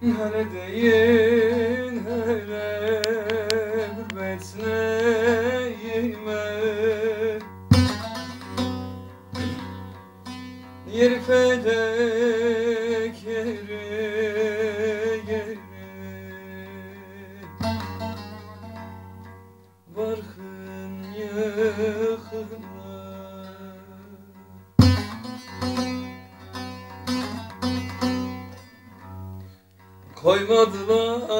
Hele deyin hele gurbet neyime Yer fedek Koymadılar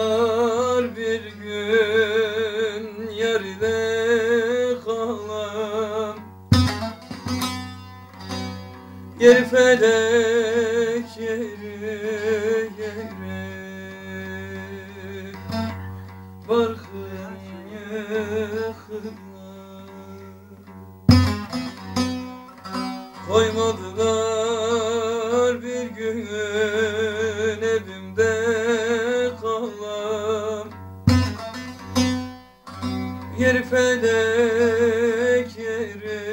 bir gün yerine kalan. Yer felek yeri yeri. Barkın yakına Koymadılar bir gün evimde kalam Yer felek yeri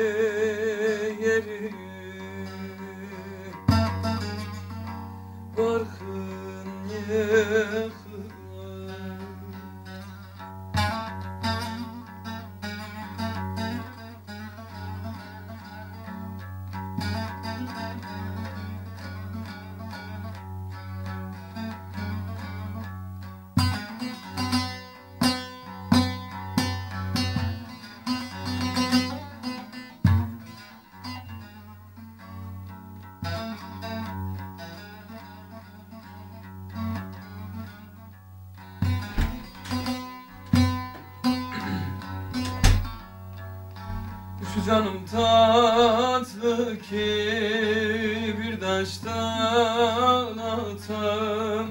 Şu canım tatlı ki bir taştan atam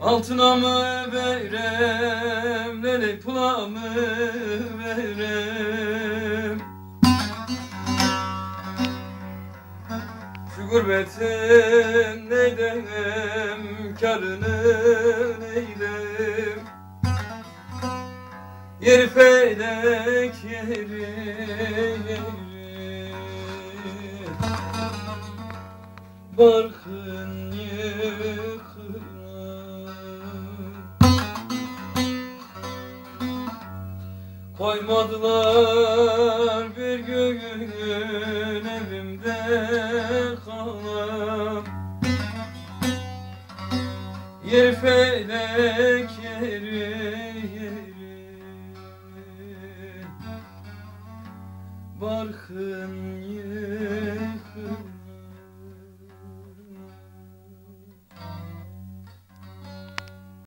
Altına mı verem, lele pula mı verem? Şu gurbetin neydem, karını neydem Yer felek yeri yeri Barkın yıkına Koymadılar bir gün evimde kalam Yer felek yeri barkın yeri